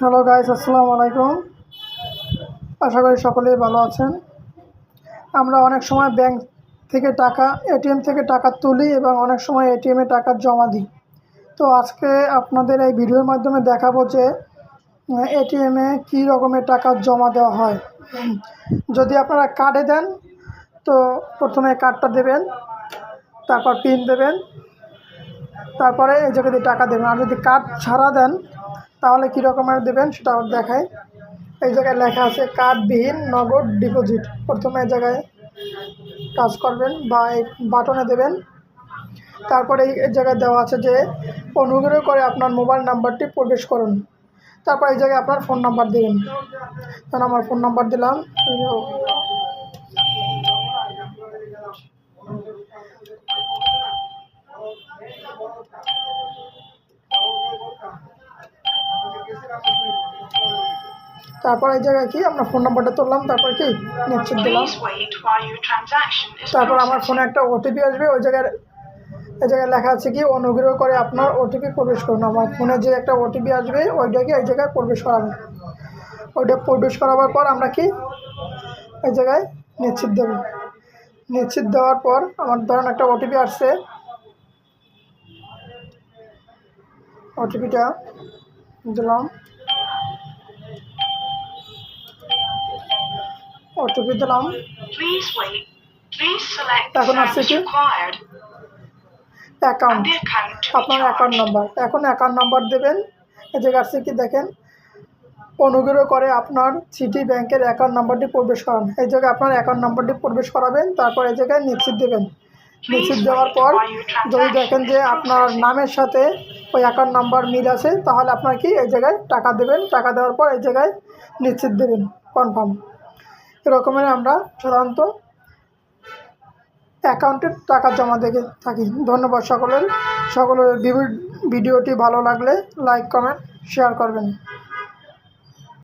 Hello guys আসসালামু আলাইকুম। আশা করি সকলেই ভালো আছেন। আমরা অনেক সময় ব্যাংক থেকে টাকা এটিএম থেকে টাকা তুলি এবং অনেক সময় এটিএমে টাকা জমা দিই। তো আজকে আপনাদের এই ভিডিওর মাধ্যমে দেখাবো যে এটিএমে কী রকমের টাকা জমা দেওয়া হয়। যদি আপনারা কার্ডে দেন, তো প্রথমে কার্ডটা দেবেন, তারপর পিন দেবেন, তারপরে এই জায়গাতে টাকা দেবেন। আর যদি কার্ড ছাড়া দেন তাহলে কী রকমের দেবেন সেটা দেখায় এই জায়গায় লেখা আছে, কার্ডবিহীন নগদ ডিপোজিট। প্রথমে এই জায়গায় কাজ করবেন বা এই বাটনে দেবেন। তারপরে এই জায়গায় দেওয়া আছে যে, অনুগ্রহ করে আপনার মোবাইল নাম্বারটি প্রবেশ করুন। তারপর এই জায়গায় আপনার ফোন নাম্বার দেবেন। তখন আমার ফোন নাম্বার দিলাম। তারপর এই জায়গায় কি? আমরা ফোন নাম্বারটা তুললাম তারপর কি? নিশ্চিত দিলাম। তারপর আমার ফোনে একটা ওটিপি আসবে ওই জায়গায় এই জায়গায় লেখা আছে কি অনুগ্রহ করে আপনার ওটিপি প্রবেশ করুন। আমার ফোনে যে একটা ওটিপি আসবে ওইটাকে এই জায়গায় প্রবেশ করাবে? ওইটা প্রবেশ করাবার পর আমরা কি? এই জায়গায় নিশ্চিত দেব। নিশ্চিত দেওয়ার পর আমার ধরুন একটা ওটিপি আসছে। ওটিপিটা দিলাম। ওটিপি দিলাম এখন আসছে কি? অ্যাকাউন্ট আপনার অ্যাকাউন্ট নাম্বার এখন অ্যাকাউন্ট নাম্বার দেবেন। এই জায়গায় আসছে কি দেখেন? অনুগ্রহ করে আপনার সিটি ব্যাংকের অ্যাকাউন্ট নাম্বারটি প্রবেশ করান। এই জায়গায় আপনার অ্যাকাউন্ট নাম্বারটি প্রবেশ করাবেন। তারপর এই জায়গায় নিশ্চিত দেবেন। নিশ্চিত দেওয়ার পর যদি দেখেন যে আপনার নামের সাথে ওই অ্যাকাউন্ট নাম্বার মিল আছে তাহলে আপনার কি এই জায়গায় টাকা দেবেন। টাকা দেওয়ার পর এই জায়গায় নিশ্চিত দেবেন। কনফার্ম এরকমের আমরা সাধারণত অ্যাকাউন্টে টাকা জমা দেখে থাকি। ধন্যবাদ সকলের। সকলের ভিডিওটি ভালো লাগলে লাইক কমেন্ট শেয়ার করবেন।